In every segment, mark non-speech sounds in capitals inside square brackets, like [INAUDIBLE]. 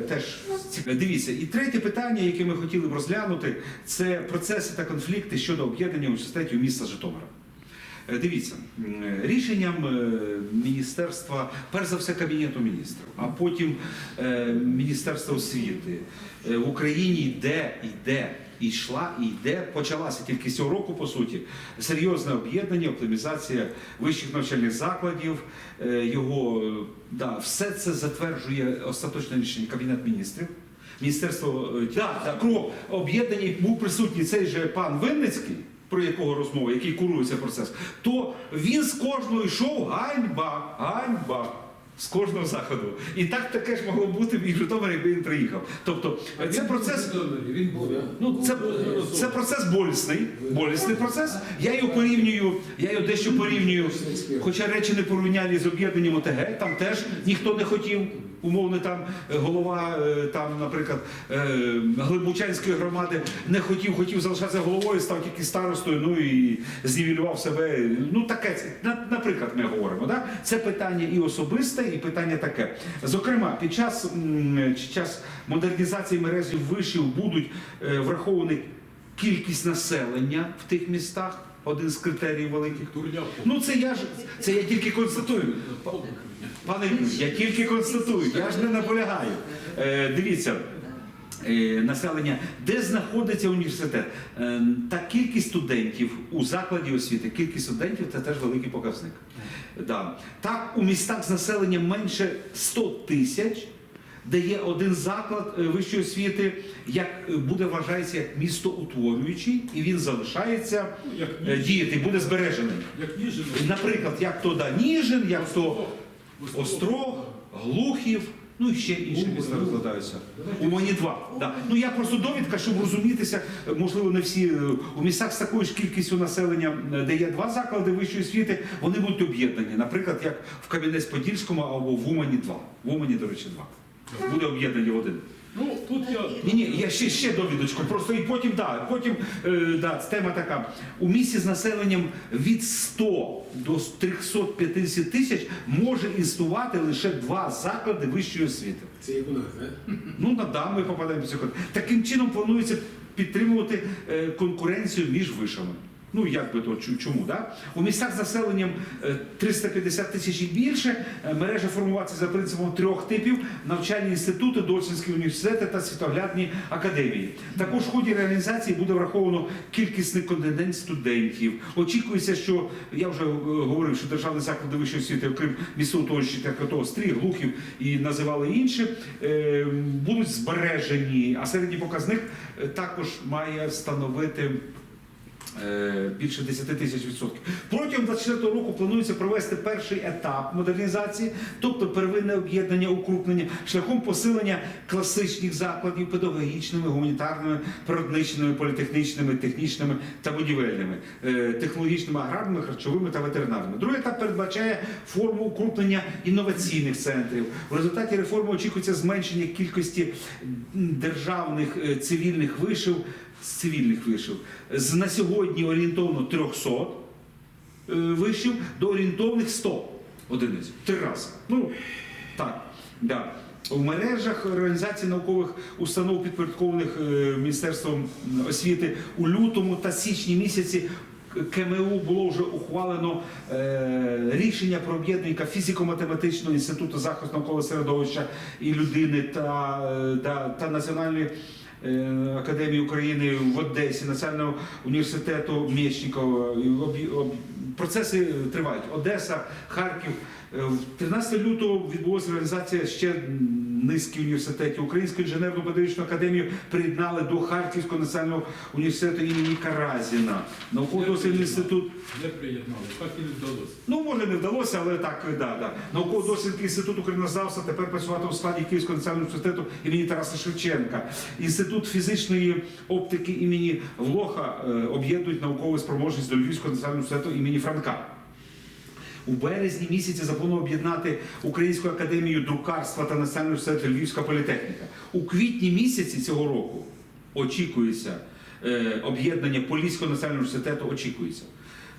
Теж дивіться, і третє питання, яке ми хотіли б розглянути, це процеси та конфлікти щодо об'єднання університетів міста Житомира. Е, Дивіться, рішенням е, міністерства, перш за все, Кабінету міністрів, а потім е, Міністерства освіти в Україні йде, йде, і йшла, і йде, почалася тільки цього року, по суті, серйозне об'єднання, оптимізація вищих навчальних закладів. е, Його да, все це затверджує остаточне рішення Кабінет міністрів. Міністерство е, да, да, крок об'єднання був присутній цей же пан Винницький, про якого розмова, який курує цей процес, то він з кожного йшов ганьба, ганьба. З кожного заходу. І так таке ж могло бути в Житомирі, якби він приїхав. Тобто, це процес. Він був. Ну, це, це процес болісний, болісний процес. Я його порівнюю, я його дещо порівнюю, хоча речі не порівняли з об'єднанням ОТГ, там теж ніхто не хотів. Умовно, там е, голова, е, там, наприклад, е, Глибучанської громади не хотів, хотів залишатися головою, став тільки старостою, ну і знівелював себе. Ну таке це, на- наприклад, ми говоримо. Да? Це питання і особисте, і питання таке. Зокрема, під час, під час модернізації мережі вишів будуть враховані кількість населення в тих містах. Один з критеріїв великих. Ну це я ж це я тільки констатую. Пане Юрію, я тільки констатую, я ж не наполягаю. Е, дивіться. е, Населення, де знаходиться університет, Е, та кількість студентів у закладі освіти, кількість студентів це теж великий показник. Да. Так, у містах з населенням менше 100 тисяч, де є один заклад е, вищої освіти, як буде вважається як містоутворюючий, і він залишається Як е, діяти, буде збережений. Як Ніжин. Наприклад, як то да, Ніжин, як то Острог, Глухів, ну і ще інші міста розкладаються. У мені два. Да. Ну я просто довідка, щоб розумітися, можливо, не всі е, у містах з такою ж кількістю населення, е, де є два заклади вищої освіти, вони будуть об'єднані. Наприклад, як в Кам'янець-Подільському або в Умані два. В Умані, до речі, два. Буде об'єднані один. Ну, тут я. Ні, ні, я ще, ще довідочку. Просто і потім, да, потім е, да, тема така. У місті з населенням від 100 до 350 тисяч може існувати лише два заклади вищої освіти. Це як у нас, так? Ну, надам ми попадаємо в цю категорію. Таким чином планується підтримувати е, конкуренцію між вишами. Ну, як би то чому, да? У містах з населенням е, 350 тисяч і більше е, мережа формуватися за принципом трьох типів: навчальні інститути, доцільські університети та світоглядні академії. Також в ході реалізації буде враховано кількісний контингент студентів. Очікується, що я вже е, говорив, що державні заклади вищої освіти, окрім місцевого того, що так Стрій, Глухів і називали інші, е, будуть збережені, а середній показник е, також має становити. Е, Більше 10 тисяч відсотків. Протягом 24 року планується провести перший етап модернізації, тобто первинне об'єднання, укрупнення, шляхом посилення класичних закладів педагогічними, гуманітарними, природничними, політехнічними, технічними та будівельними, е, технологічними, аграрними, харчовими та ветеринарними. Другий етап передбачає форму укрупнення інноваційних центрів. В результаті реформи очікується зменшення кількості державних е, цивільних вишив з цивільних вишив з на сьогодні орієнтовно 300 е, вишів до орієнтовних 100 одиниць. Три рази. Ну, так. Да. У мережах організацій наукових установ, підпорядкованих е, Міністерством освіти у лютому та січні місяці КМУ було вже ухвалено е, рішення про об'єднання фізико-математичного інституту захисту навколо середовища і людини та, та, та національної. Е, Академії України в Одесі, Національного університету Мєчникова. Об- Процеси тривають. Одеса, Харків. Е, в 13 лютого відбулася реалізація ще низки університетів. Українську інженерну педагогічну академію приєднали до Харківського національного університету імені Каразіна. Науково-дослідний інститут Не приєднали, так і не вдалося. Ну, може, не вдалося, але так, да, да. Науково-дослідний інститут українознавства тепер працювати у складі Київського національного університету імені Тараса Шевченка. Інститут фізичної оптики імені Влоха е, об'єднують наукову спроможність до Львівського національного університету імені Франка. У березні місяці заплановано об'єднати Українську академію друкарства та Національний університет Львівська політехніка. У квітні місяці цього року очікується е, об'єднання Поліського національного університету. Очікується.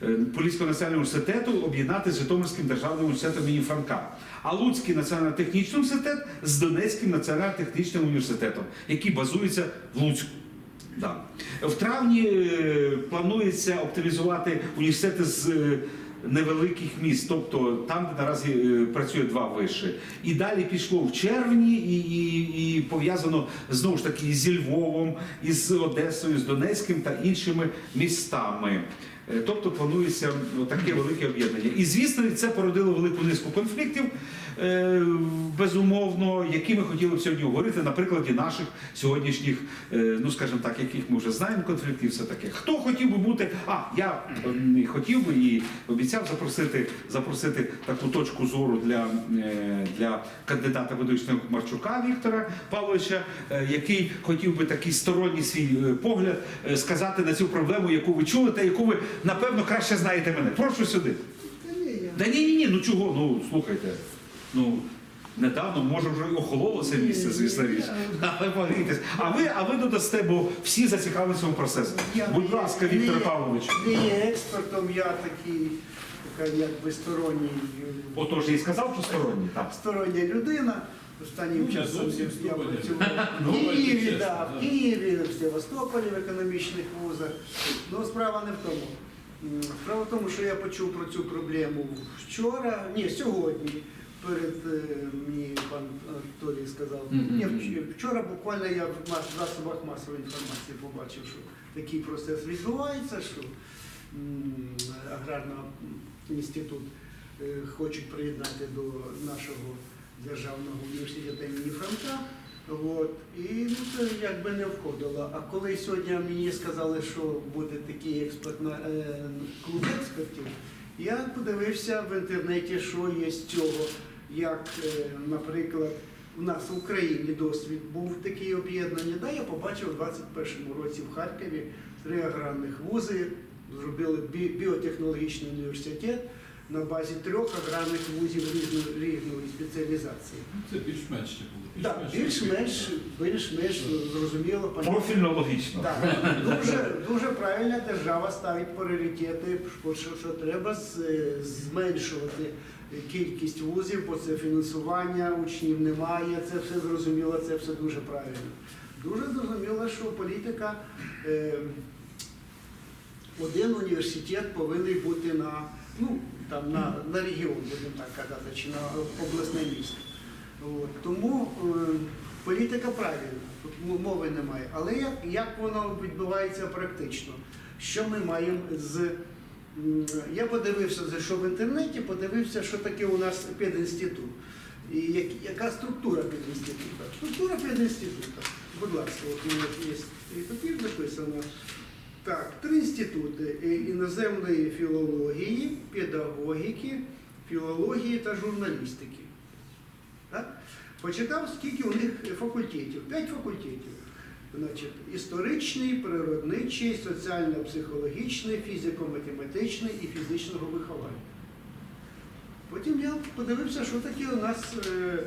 е, Поліського національного університету об'єднати з Житомирським державним університетом імені Франка, а Луцький національно-технічний університет з Донецьким національно-технічним університетом, який базується в Луцьку. Да. В травні е, планується оптимізувати університети з е, невеликих міст, тобто там, де наразі е, працює два виші. І далі пішло в червні, і, і, і пов'язано знову ж таки зі Львовом, із Одесою, з Донецьким та іншими містами. Е, Тобто планується таке велике об'єднання. І звісно, це породило велику низку конфліктів, е, безумовно, які ми хотіли б сьогодні говорити на прикладі наших сьогоднішніх, е, ну скажімо так, яких ми вже знаємо конфліктів, все таке. Хто хотів би бути? А я хотів би і обіцяв запросити, запросити таку точку зору для, для кандидата медичного Марчука Віктора Павловича, який хотів би такий сторонній свій погляд сказати на цю проблему, яку ви чули, та яку ви напевно краще знаєте мене. Прошу сюди. Да ні, ні, ні, ну чого? Ну слухайте. Ну недавно може вже охололо це місце, звісно річ. Але погрійтесь. А ви, а ви додасте, бо всі зацікавлені цьому процесу. Будь ласка, Віктор Павлович. Не є експертом, я такий, така якби сторонній, Отож, я і сказав, що сторонній. Так. стороння людина. Останнім Ну, часом я працював Ну, в Києві, да, в. Києві, в Севастополі в економічних вузах. Ну, справа не в тому. Справа в тому, що я почув про цю проблему вчора, ні, сьогодні. Перед е, мені пан Анатолій сказав. Ні, вчора буквально я в засобах масової інформації побачив, що такий процес відбувається, що аграрний інститут е, хочуть приєднати до нашого державного університету імені Франка. От. І ну, це якби не входило. А коли сьогодні мені сказали, що буде такий експертна, е, клуб експертів, я подивився в інтернеті, що є з цього, як, е, наприклад, у нас в Україні досвід був такий об'єднання. Да, я побачив у 21-му році в Харкові три аграрних вузи, зробили бі- біотехнологічний університет на базі трьох аграрних вузів різної, різної спеціалізації. Ну, Це більш-менш ще було. Так, більш-менш, більш-менш зрозуміло, понятно. Профільно логічно. Так, дуже, дуже правильно держава ставить пріоритети, що, що, треба з- зменшувати кількість вузів, бо це фінансування, учнів немає, це все зрозуміло, це все дуже правильно. Дуже зрозуміло, що політика, е, один університет повинен бути на, ну, там, на, на регіон, будемо так казати, чи на обласне місто. Тому е, політика правильна, тут мови немає. Але як, як воно відбувається практично? Що ми маємо з. Я подивився, зайшов в інтернеті, подивився, що таке у нас пединститут. І як, яка структура пединституту? Структура пединституту. Будь ласка, от у мене є папір написано. Так, три інститути Е, іноземної філології, педагогіки, філології та журналістики. Почитав, скільки у них факультетів. П'ять факультетів. Значить, історичний, природничий, соціально-психологічний, фізико-математичний і фізичного виховання. Потім я подивився, що таке у нас е,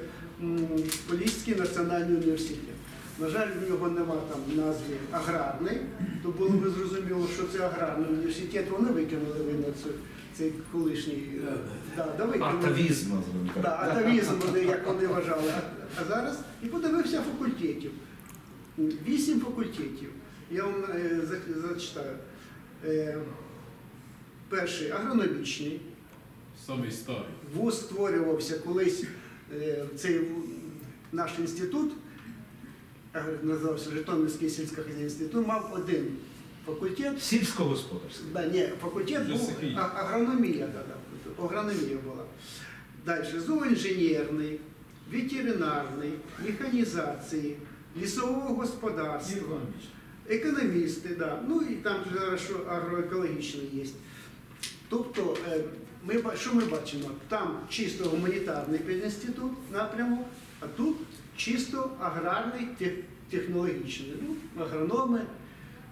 Поліський національний університет. На жаль, в нього нема там назви аграрний, то було б зрозуміло, що це аграрний університет. Вони викинули видно цю- цей колишній е, да, да, викинули. Актавізм, називаємо так. Да, атавізм, [LAUGHS] як вони вважали. А, зараз і подивився факультетів. Вісім факультетів. Я вам е, за- зачитаю. Е, перший агрономічний. Самий старий. Вуз створювався колись е, цей наш інститут, називався Житомирський сільськохозяйний інститут, мав один факультет. Сільськогосподарське. Да, ні, факультет Вже був а- агрономія, да, да, агрономія була. Далі зооінженерний, ветеринарний, механізації, лісового господарства, економісти, да. ну і там же зараз що агроекологічний є. Тобто, е, ми, ба- що ми бачимо? Там чисто гуманітарний пединститут напрямок, а тут чисто аграрний тех- технологічний. Ну, агрономи,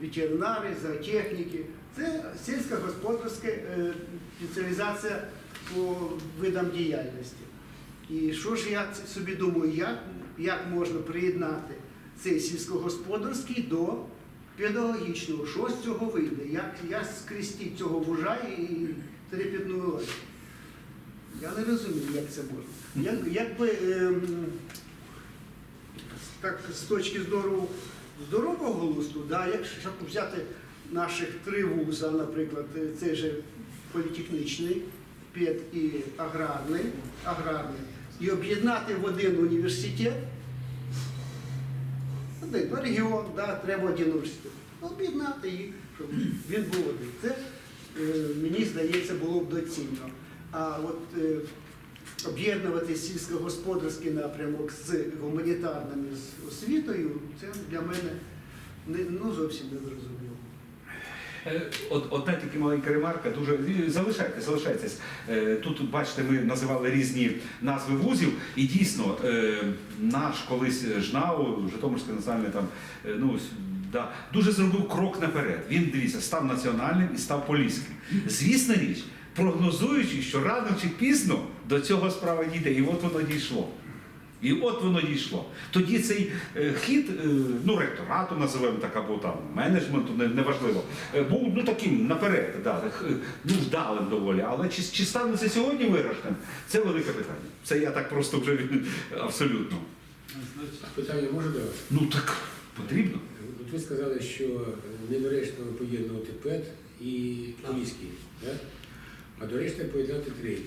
ветеринари, зоотехніки. Це сільськогосподарська е, спеціалізація по видам діяльності. І що ж я собі думаю, як, як можна приєднати цей сільськогосподарський до педагогічного, що з цього вийде, як я скрісті цього вужа і трепетну лазь. Я не розумію, як це можна. Як, якби ем, так з точки зору здорового глузду, да, якщо взяти наших три вуза, наприклад, е, цей же політехнічний, пед і аграрний, аграрний, і об'єднати в один університет, один регіон, да, треба один університет. Об'єднати їх, щоб він був один. Це, е, мені здається, було б доцільно. А от е, об'єднувати сільськогосподарський напрямок з гуманітарним і з освітою, це для мене не, ну, зовсім не зрозуміло. Е, одна тільки маленька ремарка, дуже і залишайтесь. Е, Тут, бачите, ми називали різні назви вузів, і дійсно е, наш колись ЖНАУ, Житомирський національний там, ну, да, дуже зробив крок наперед. Він дивіться, став національним і став поліським. Звісна річ, прогнозуючи, що рано чи пізно до цього справа дійде, і от воно дійшло. І от воно дійшло. Тоді цей е, хід, е, ну, ректорату називаємо так, або там менеджменту, не- неважливо, е, був ну таким наперед, да, ну вдалим доволі. Але чи, чи станеться сьогодні виграшним, це велике питання. Це я так просто вже абсолютно. Значить, Питання може до вас? Ну так потрібно. От ви сказали, що недоречно поєднувати ПЕТ і Поліський? А доречно поєднати три.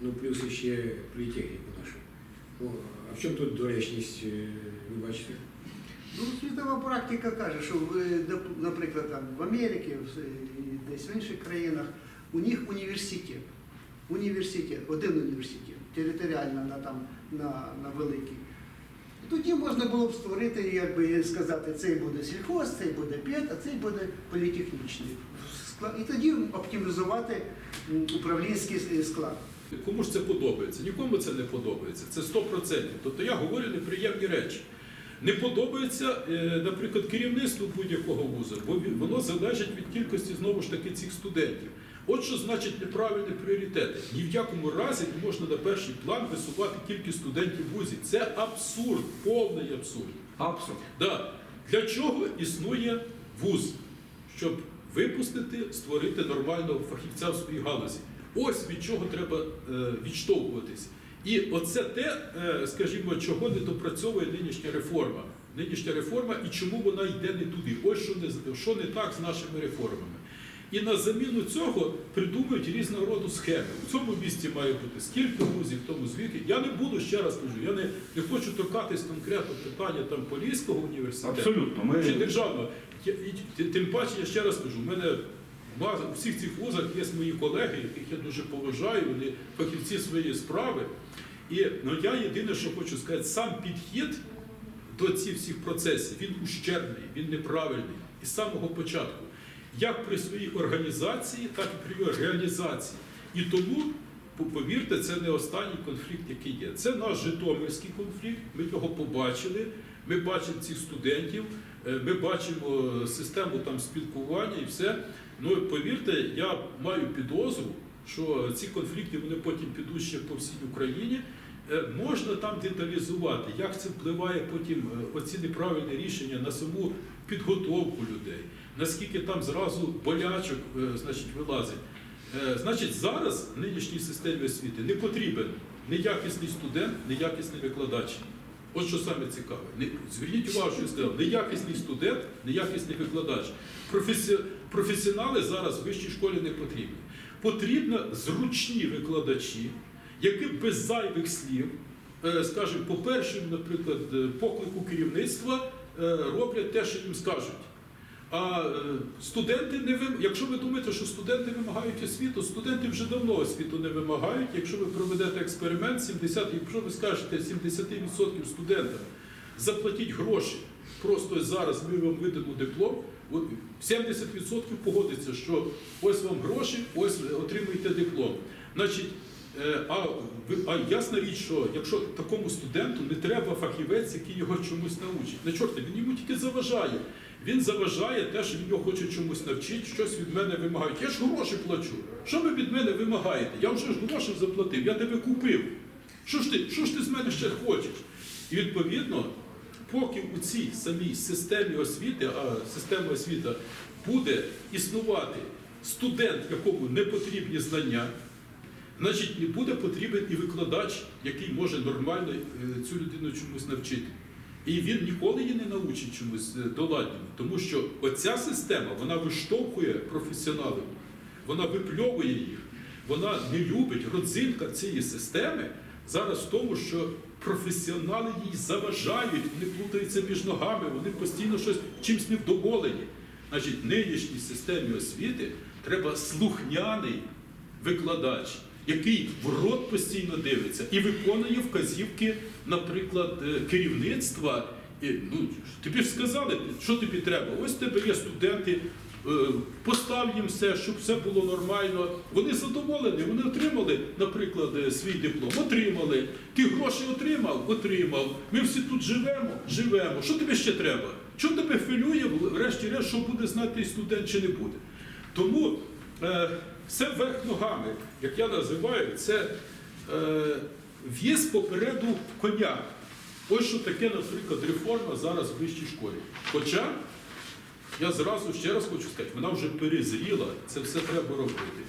Ну, плюс ще політехніку нашу. Ну, а в чому тут доречність, е, ви бачите? Ну, світова практика каже, що в, доп- наприклад, там, в Америці десь в інших країнах у них університет. Університет, один університет, територіально на, там, на, на великий. Тоді можна було б створити, якби сказати, цей буде сільхоз, цей буде п'ят, а цей буде політехнічний. Скла- І тоді оптимізувати управлінський склад. Кому ж це подобається? Нікому це не подобається. Це 100%. Тобто я говорю неприємні речі. Не подобається, е, наприклад, керівництво будь-якого вузу, бо воно залежить від кількості знову ж таки цих студентів. От що значить неправильні пріоритети. Ні в якому разі не можна на перший план висувати кількість студентів в вузі. Це абсурд, повний абсурд. Абсурд. Да. Для чого існує вуз? Щоб випустити, створити нормального фахівця в своїй галузі. Ось від чого треба е, відштовхуватись. І оце те, е, скажімо, чого не допрацьовує нинішня реформа. Нинішня реформа і чому вона йде не туди. Ось що не, що не так з нашими реформами. І на заміну цього придумують різного роду схеми. У цьому місці має бути скільки вузів, в тому звідки. Я не буду ще раз кажу, я не, не хочу торкатись конкретно питання там Поліського університету Абсолютно. Ми... чи державного. Я- і Тим паче, я ще раз кажу, в мене у всіх цих вузах є мої колеги, яких я дуже поважаю, вони фахівці своєї справи. І ну, я єдине, що хочу сказати, сам підхід до цих всіх процесів, він ущербний, він неправильний. І з самого початку. Як при своїй організації, так і при реалізації. І тому, повірте, це не останній конфлікт, який є. Це наш Житомирський конфлікт. Ми його побачили. Ми бачимо цих студентів, е, ми бачимо систему там спілкування і все. Ну повірте, я маю підозру, що ці конфлікти вони потім підуть ще по всій Україні. Е, Можна там деталізувати, як це впливає потім е, оці неправильні рішення на саму підготовку людей, наскільки там зразу болячок е, значить, вилазить. Значить, зараз в нинішній системі освіти не потрібен неякісний студент, неякісний викладач. От що саме цікаве. Зверніть увагу, що я сказав, неякісний студент, неякісний викладач. Професі... Професіонали зараз в вищій школі не потрібні. Потрібні зручні викладачі, які без зайвих слів, е, скажімо, по першому, наприклад, е, поклику керівництва е, роблять те, що їм скажуть. А студенти не вим... якщо ви думаєте, що студенти вимагають освіту, студенти вже давно освіту не вимагають. Якщо ви проведете експеримент, 70, якщо ви скажете 70% студентам заплатіть гроші, просто зараз ми вам видамо диплом, 70% погодиться, що ось вам гроші, ось отримуєте диплом. Значить, А, а ясна річ, що якщо такому студенту не треба фахівець, який його чомусь научить. Не чорти, він йому тільки заважає. Він заважає те, що він його хоче чомусь навчити, щось від мене вимагають. Я ж гроші плачу. Що ви від мене вимагаєте? Я вже ж гроші заплатив, я тебе купив. Що ж ти, що ж ти з мене ще хочеш? І відповідно, поки у цій самій системі освіти, а система освіти буде існувати студент, якому не потрібні знання, значить не буде потрібен і викладач, який може нормально е, цю людину чомусь навчити. І він ніколи її не научить чомусь е, доладньому, тому що оця система вона виштовхує професіоналів, вона випльовує їх, вона не любить родзинка цієї системи зараз в тому, що професіонали їй заважають, вони плутаються між ногами, вони постійно щось чимсь невдоволені. Значить, нинішній системі освіти треба слухняний викладач, який в рот постійно дивиться і виконує вказівки, наприклад, е, керівництва. І, ну, тобі ж сказали, що тобі треба. Ось тебе є студенти, е, постав їм все, щоб все було нормально. Вони задоволені, вони отримали, наприклад, е, свій диплом. Отримали. Ти гроші отримав? Отримав. Ми всі тут живемо, живемо. Що тобі ще треба? Що тебе хвилює, врешті-решт, що буде знати студент чи не буде? Тому все вверх ногами, як я називаю, це е, в'їзд попереду коня. Ось що таке, наприклад, реформа зараз в вищій школі. Хоча я зразу ще раз хочу сказати, вона вже перезріла, це все треба робити.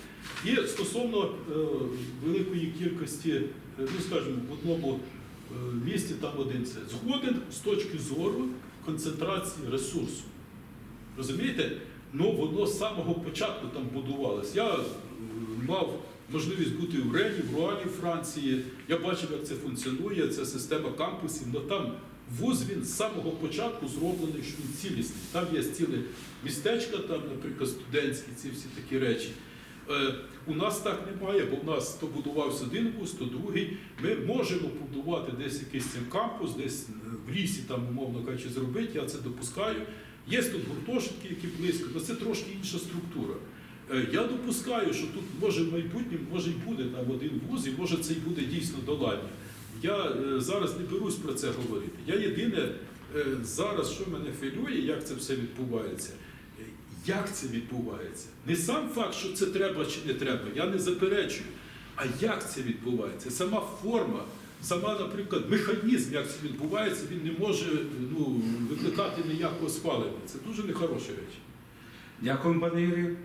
І стосовно е, великої кількості, е, ну скажімо, в одному е, місті там один це згоден з точки зору концентрації ресурсу. Розумієте? Ну воно з самого початку там будувалось. Я мав можливість бути в Рені, в Руані, Франції. Я бачив, як це функціонує, ця система кампусів. Ну там вуз він з самого початку зроблений, що він цілісний. Там є ціле містечка, там, наприклад, студентські, ці всі такі речі. Е, у нас так немає, бо в нас то будувався один вуз, то другий. Ми можемо побудувати десь якийсь цим кампус, десь е, в лісі, там, умовно кажучи, зробити, я це допускаю. Є тут гуртожитки, які близько, але це трошки інша структура. Е, Я допускаю, що тут може в майбутньому може і буде там один вуз, і може це й буде дійсно доладньо. Я е, зараз не берусь про це говорити. Я єдине е, зараз, що мене хвилює, як це все відбувається. Як це відбувається? Не сам факт, що це треба чи не треба, я не заперечую. А як це відбувається? Сама форма, сама, наприклад, механізм, як це відбувається, він не може ну, викликати ніякого схвалення. Це дуже нехороша речі. Дякую, пане Юрію.